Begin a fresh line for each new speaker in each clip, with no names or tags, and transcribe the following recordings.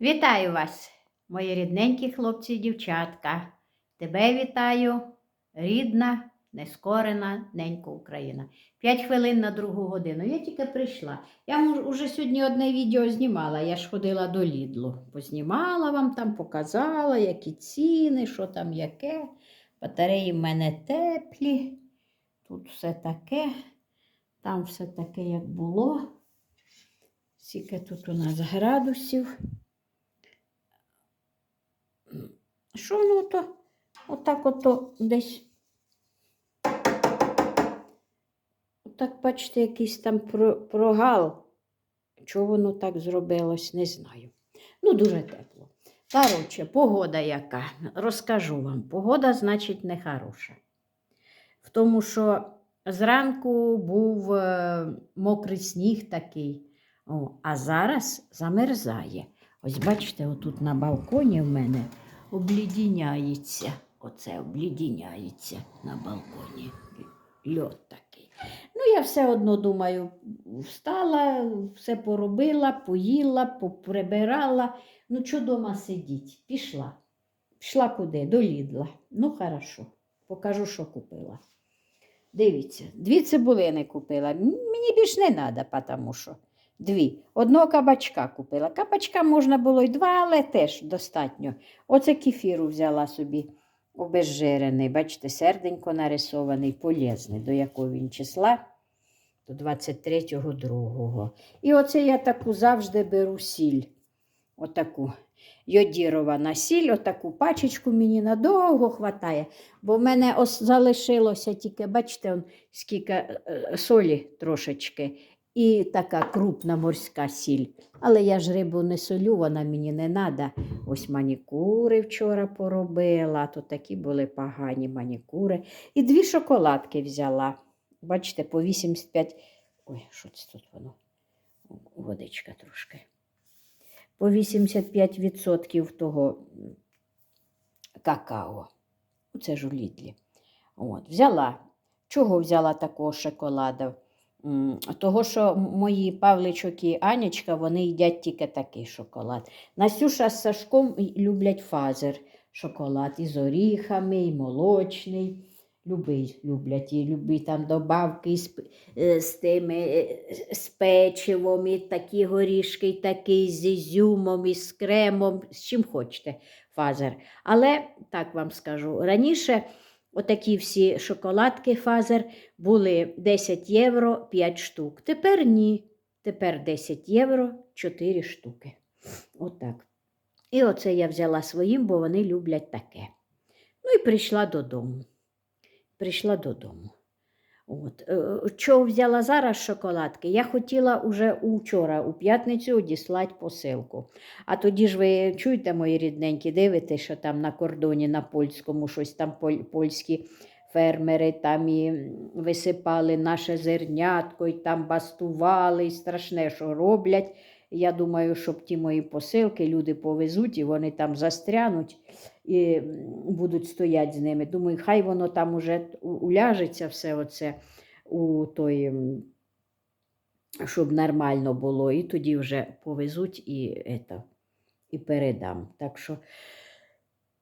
Вітаю вас, мої рідненькі хлопці і дівчатка. Тебе вітаю, рідна, нескорена ненька Україна. П'ять хвилин на другу годину. Я тільки прийшла. Я уже сьогодні одне відео знімала. Я ж ходила до Лідлу. Познімала вам там, показала, які ціни, що там яке. Батареї в мене теплі. Тут все таке, там все таке, як було. Скільки тут у нас градусів. Що ну то отак ото десь. Отак, бачите, якийсь там прогал. Чого воно так зробилось, не знаю. Ну, дуже тепло. Коротше, погода яка. Розкажу вам. Погода, значить, не хороша. В тому, що зранку був е, мокрий сніг такий, О, а зараз замерзає. Ось бачите, отут на балконі в мене облідіняється. Оце облідіняється на балконі. Льот такий. Ну, я все одно думаю, встала, все поробила, поїла, поприбирала. Ну, що дома сидіть? Пішла. Пішла куди? До Лідла. Ну, хорошо. Покажу, що купила. Дивіться, дві цибулини купила. Мені більш не треба, тому що. Дві. Одного кабачка купила. Кабачка можна було й два, але теж достатньо. Оце кефіру взяла собі обезжирений. Бачите, серденько нарисований, полезний. До якого він числа? До 23-го другого. І оце я таку завжди беру сіль. Отаку йодірована сіль, отаку пачечку мені надовго хватає. Бо в мене ос залишилося тільки, бачите, скільки е, солі трошечки. І така крупна морська сіль. Але я ж рибу не солю, вона мені не треба. Ось манікури вчора поробила, то такі були погані манікури. І дві шоколадки взяла. Бачите, по 85. Ой, що це тут воно? Водичка трошки. По 85% того какао. Це ж у Лідлі. От, взяла. Чого взяла такого шоколада? Того, що мої Павличок і Анечка, вони їдять тільки такий шоколад. Настюша з Сашком люблять фазер шоколад і з оріхами, і молочний. Любий, люблять, і любі там добавки з, е, з тими е, з печивом, і такі горішки, і такий з ізюмом, і з кремом, з чим хочете фазер. Але так вам скажу, раніше отакі всі шоколадки фазер були 10 євро 5 штук. Тепер ні. Тепер 10 євро 4 штуки. Отак. І оце я взяла своїм, бо вони люблять таке. Ну і прийшла додому. Прийшла додому. От. е, Що взяла зараз шоколадки? Я хотіла уже учора, у п'ятницю, одіслати посилку. А тоді ж ви чуєте, мої рідненькі, дивитесь, що там на кордоні на польському щось там поль- польські фермери там і висипали наше зернятко, і там бастували, і страшне, що роблять. Я думаю, щоб ті мої посилки люди повезуть і вони там застрянуть і будуть стояти з ними. Думаю, хай воно там уже уляжеться все оце у той, щоб нормально було, і тоді вже повезуть і, ето, і передам. Так що,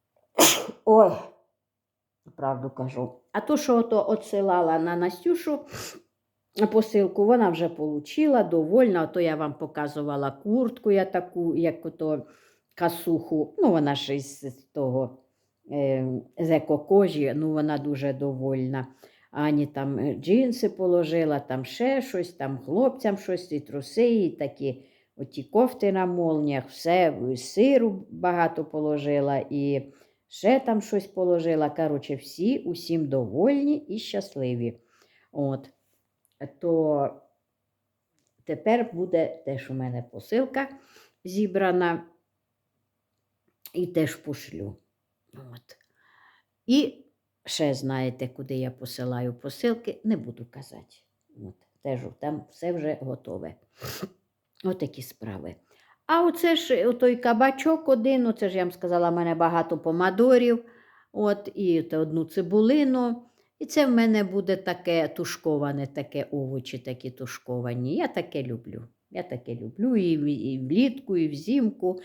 ой, правду кажу. А то, що ото отсилала на Настюшу посилку, вона вже отримала, довольна. Ото я вам показувала куртку, я таку, як ото касуху. Ну, вона ж із того е, з екокожі, ну вона дуже довольна. Ані там е, джинси положила, там ще щось, там хлопцям щось, і труси, і такі оті кофти на молніях, все, сиру багато положила, і ще там щось положила. Коротше, всі усім довольні і щасливі. От. То тепер буде теж у мене посилка зібрана і теж пошлю. От. І ще знаєте, куди я посилаю посилки, не буду казати. От, теж там все вже готове. Отакі справи. А оце ж той кабачок один, оце ж я вам сказала, в мене багато помадорів, от, і одну цибулину. І це в мене буде таке тушковане, таке овочі такі тушковані. Я таке люблю. Я таке люблю і, і влітку, і взимку.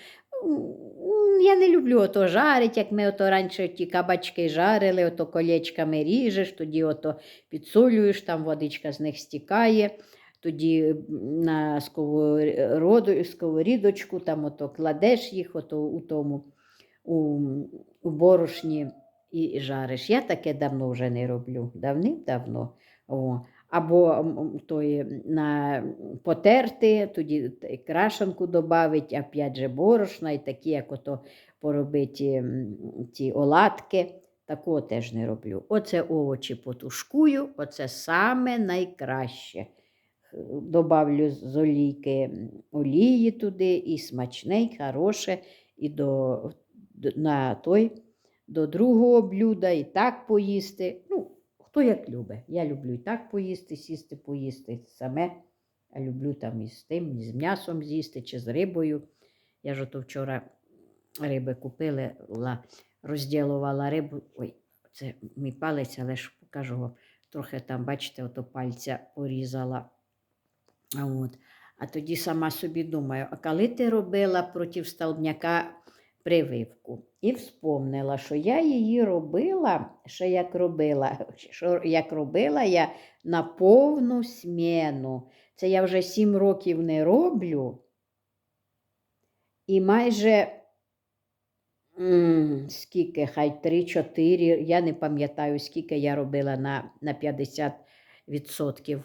Я не люблю ото жарить, як ми ото раніше ті кабачки жарили, ото колечками ріжеш, тоді ото підсолюєш, там водичка з них стікає. Тоді на сковороду, сковорідочку там ото кладеш їх ото у тому у, у борошні і жариш. Я таке давно вже не роблю. Давним-давно. О. Або той на потерти, тоді крашенку додавить, опять же борошна, і такі, як ото поробити ті оладки. Такого теж не роблю. Оце овочі потушкую, оце саме найкраще. Добавлю з олійки олії туди, і смачне, і хороше, і до, на той, до другого блюда, і так поїсти. Ну, хто як любить. Я люблю і так поїсти, сісти поїсти саме. А люблю там і з тим, і з м'ясом з'їсти, чи з рибою. Я ж ото вчора риби купила, розділувала рибу. Ой, це мій палець, але ж покажу, його. трохи там, бачите, ото пальця порізала. От. А тоді сама собі думаю, а коли ти робила проти столбняка прививку? І вспомнила, що я її робила, ще як робила, що як робила я на повну сміну. Це я вже сім років не роблю. І майже скільки, хай 3-4, я не пам'ятаю, скільки я робила на, на 50%.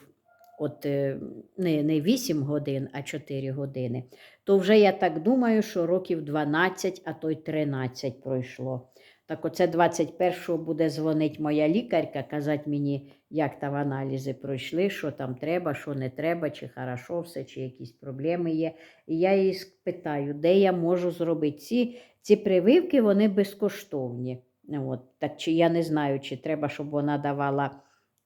От е, не, не 8 годин, а 4 години. То вже я так думаю, що років 12, а то й 13 пройшло. Так оце 21-го буде дзвонить моя лікарка, казати мені, як там аналізи пройшли, що там треба, що не треба, чи хорошо все, чи якісь проблеми є. І я її спитаю, де я можу зробити. Ці, ці прививки вони безкоштовні. От. Так чи я не знаю, чи треба, щоб вона давала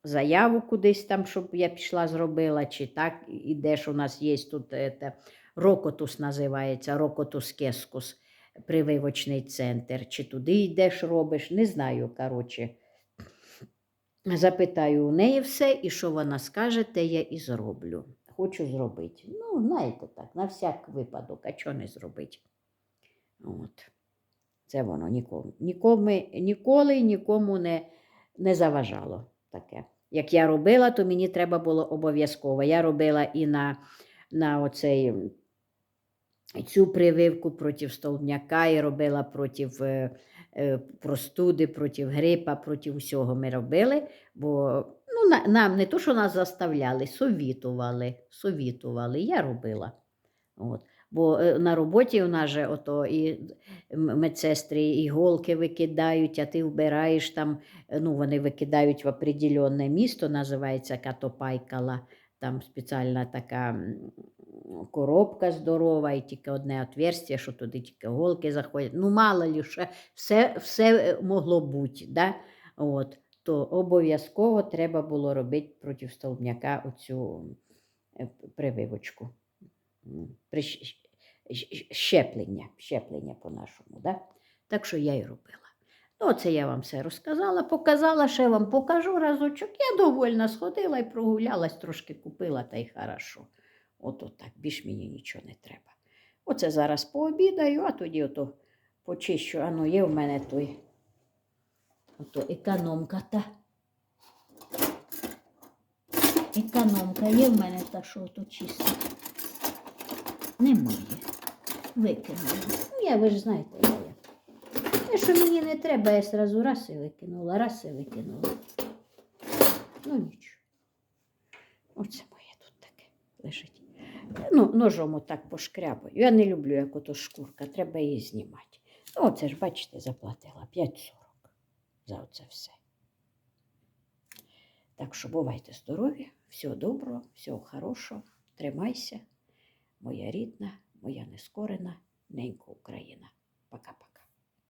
заяву кудись там, щоб я пішла зробила, чи так ідеш. У нас є тут ете, Рокотус називається, Рокотус Кескус, прививочний центр. Чи туди йдеш, робиш, не знаю, коротше. Запитаю у неї все, і що вона скаже, те я і зроблю. Хочу зробити. Ну, знаєте так, на всяк випадок, а чого не зробити? От. Це воно нікому, ніколи нікому не, не заважало таке. Як я робила, то мені треба було обов'язково. Я робила і на, на оцей, цю прививку проти столбняка, і робила проти е, е, простуди, проти грипа, проти всього ми робили. Бо ну, на, нам не то, що нас заставляли, совітували, совітували. Я робила. От. Бо е, на роботі у нас же ото і медсестри іголки викидають, а ти вбираєш там, е, ну вони викидають в определенне місто, називається Катопайкала. Там спеціальна така коробка здорова, і тільки одне отверстие, що туди тільки голки заходять. Ну, мало ли, ще все, все е, могло бути. Да? От. То обов'язково треба було робити проти столбняка оцю прививочку. Щеплення, щеплення по-нашому. Да? Так що я і робила. Ну, це я вам все розказала, показала, ще вам покажу разочок. Я довольна сходила і прогулялась, трошки купила, та й хорошо. Ото так, більш мені нічого не треба. Оце зараз пообідаю, а тоді ото почищу. А ну, є в мене той ото економка та. Економка є в мене та, що тут чистить. Немає. Викинула. Ну, я ви ж знаєте, я як. Те, що мені не треба, я сразу раз і викинула, раз і викинула. Ну нічого. Оце моє тут таке лежить. Ну, ножом отак пошкрябаю. Я не люблю, як ото шкурка, треба її знімати. Ну, оце ж, бачите, заплатила 5,40 за оце все. Так що бувайте здорові, всього доброго, всього хорошого, тримайся, моя рідна, моя нескорена, ненька Україна. Пока-пока.